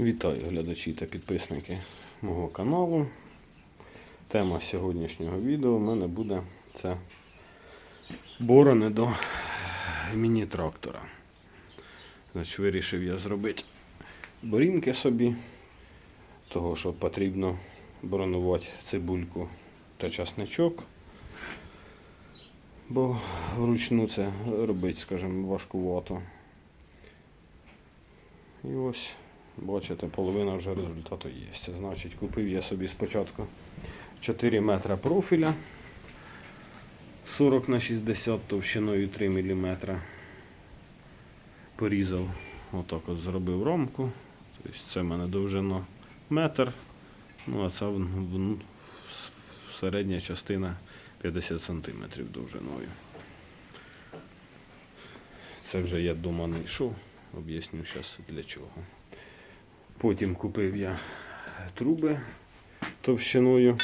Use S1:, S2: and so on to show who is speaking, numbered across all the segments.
S1: Вітаю глядачі та підписники мого каналу. Тема сьогоднішнього відео в мене буде це борони до міні-трактора. Значить, вирішив я зробити борінки собі, того що потрібно боронувати цибульку та часничок. Бо вручну це робити, скажімо, важкувато. І ось, бачите, половина вже результату є. Значить, купив я собі спочатку 4 метра профіля 40 на 60 товщиною 3 мм. Порізав, отак от зробив ромку. Тобто це в мене довжина метр. Ну а це в- в- середня частина 50 см довжиною. Це вже я дома не йшов. Об'ясню зараз для чого. Потім купив я труби товщиною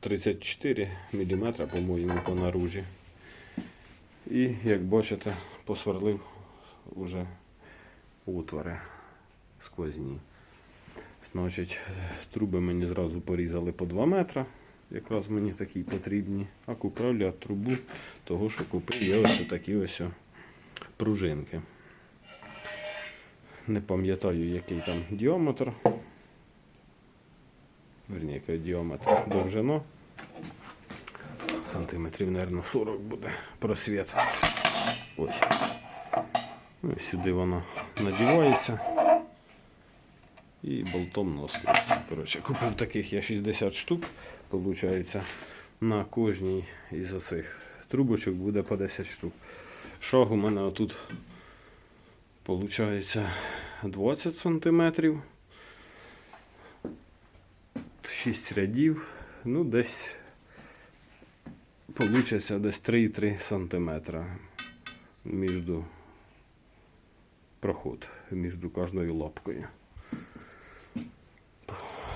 S1: 34 мм, по-моєму, по наружі. І, як бачите, посверлив уже отвори сквозні. Значить, труби мені зразу порізали по 2 метри. Якраз мені такі потрібні. А купив я трубу, того що купив я ось такі ось пружинки. Не пам'ятаю, який там діаметр. Верні, який діаметр довжина. Сантиметрів, мабуть, 40 буде просвіт. Ось. Ну, сюди воно надівається. І болтом носку. Коротше, купив таких я 60 штук. Получається, на кожній із оцих трубочок буде по 10 штук. Шаг у мене отут виходить 20 сантиметрів. 6 рядів. Ну, десь получиться десь 3,3 сантиметра між проход між кожною лапкою.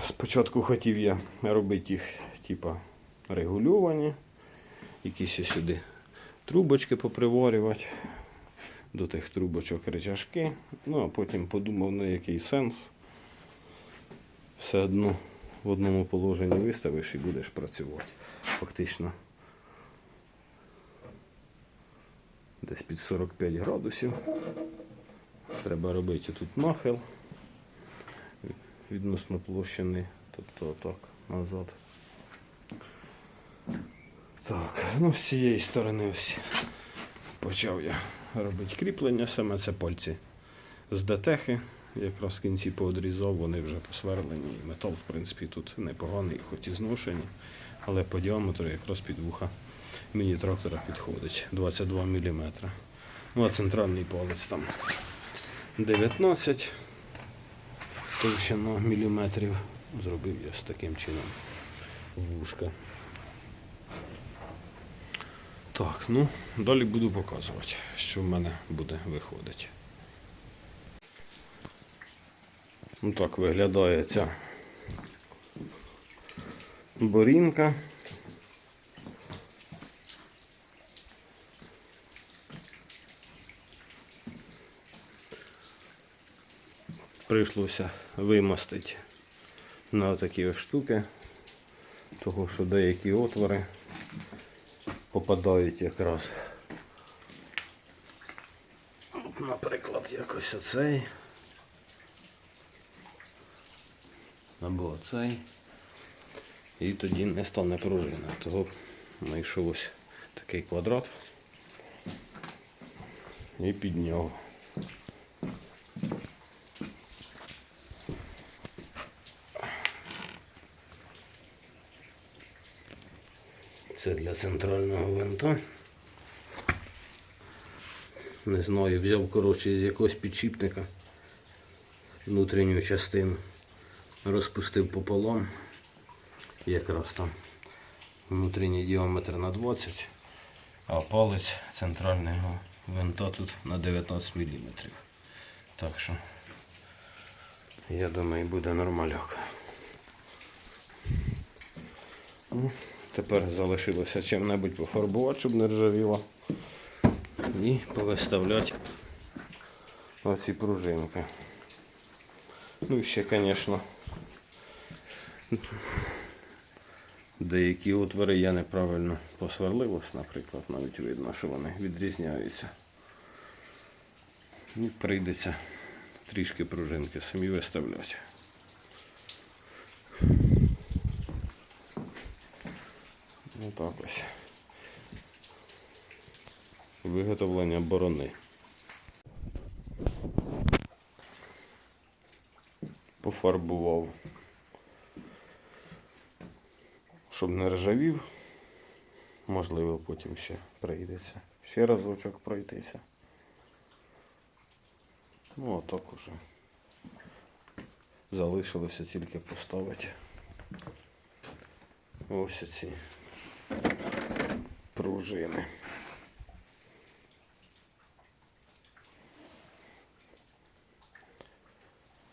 S1: Спочатку хотів я робити їх, типа, регульовані, якісь сюди трубочки поприварювати, до тих трубочок речашки. Ну, а потім подумав, ну який сенс. Все одно в одному положенні виставиш і будеш працювати. Фактично десь під 45 градусів. Треба робити тут нахил відносно площини, тобто отак назад. Так, ну з цієї сторони ось почав я робити кріплення, саме це пальці з детехи. Якраз в кінці поодрізав, вони вже посверлені. І Метал, в принципі, тут непоганий, хоч і зношені, але по діаметру якраз під вуха міні-трактора підходить 22 мм. Ну а центральний палець там 19 товщина міліметрів. Зробив я з таким чином вушка. Так, ну, далі буду показувати, що в мене буде виходити. Ну так виглядає ця борінка. Прийшлося вимостити на такі штуки, того що деякі отвори попадають якраз. Наприклад, якось оцей. Або оцей. І тоді не стане пружина. Того знайшов ось такий квадрат і під Це для центрального винта. Не знаю, взяв коротше з якогось підшипника внутрішню частину, розпустив пополам. Якраз там внутрішній діаметр на 20, а палець центрального винта тут на 19 мм. Так що, я думаю, буде нормаляк. Тепер залишилося чим-небудь пофарбувати, щоб не ржавіло. І повиставляти оці пружинки. Ну і ще, звісно, деякі отвори я неправильно посверлив, ось, наприклад, навіть видно, що вони відрізняються. І прийдеться трішки пружинки самі виставляти. Ну так ось. Виготовлення борони. Пофарбував, щоб не ржавів. Можливо, потім ще прийдеться. Ще разочок пройтися. Ну, а так уже. Залишилося тільки поставити. Ось ці пружини.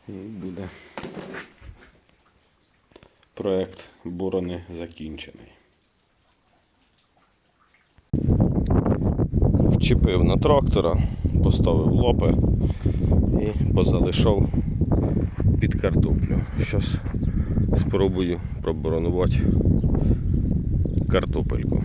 S1: І буде проект борони закінчений. Вчепив на трактора, поставив лопи і позалишав під картоплю. Зараз спробую проборонувати картопельку.